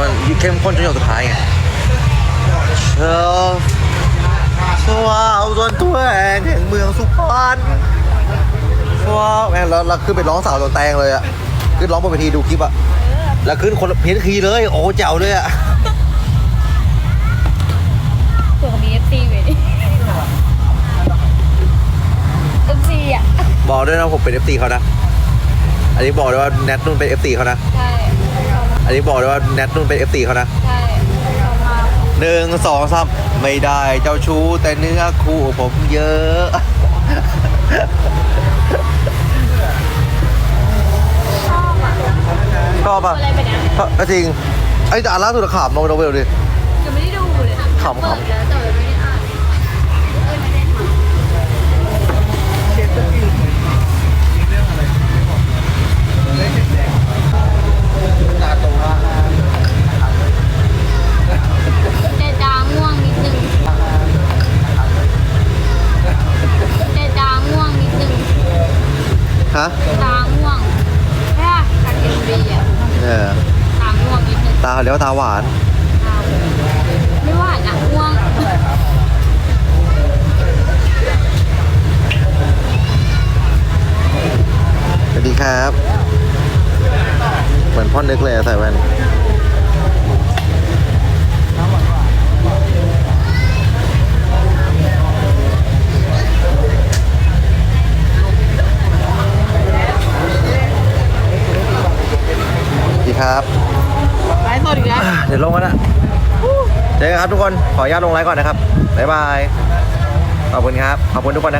มันเข้มข้นจนหยดสุดท้ายไงเธอสวาวจนตัวแองแห่งเมืองสุพรรณว้าวแม่งแล้วเราขึ้นไปร้องสาวตัวแตงเลยอะขึ้นร้องบนเวทีดูคลิปอะแล้วขึ้นคนละเพี้ยนคีย์เลย โอ้เจ๋วเลยอะเผื่อเขามีเอฟซีเว้ยเอฟซีอะบอกด้วยนะผมเป็น FC เขานะ อันนี้บอกด้วยว่าแนทนุ่นเป็น FC เขานะ ใช่ อันนี้บอกด้วยว่าแนทนุ่นเป็น FC เขานะใช่ชอบมากหนึ่งสองสามไม่ได้เจ้าชู้แต่เนื้อคู่ผมเยอะ ชอบอะชอบป่ะอะไรแบบเนี้ยก็จริงไอ้แต่อันล่าสุดขำลงไปดูดิ ยังไม่ได้ดูเลยขำๆ เปิดแล้วแต่ไม่ได้ ฮะตาง่วงแค่การเอ็นบีอะเออตาง่วงนิดนึงตาเขาเรียกว่าตาหวาน ตาไม่หวานอะง่วงสวัสดีครับ เหมือนพ่อนึกเลยอะใส่แว่น ครับไลฟ์สดอีกแล้วเดี๋ยวลงกันนะเจอกันครับทุกคนขออนุญาตลงไลฟ์ก่อนนะครับบ๊ายบายขอบคุณครับขอบคุณทุกคนนะ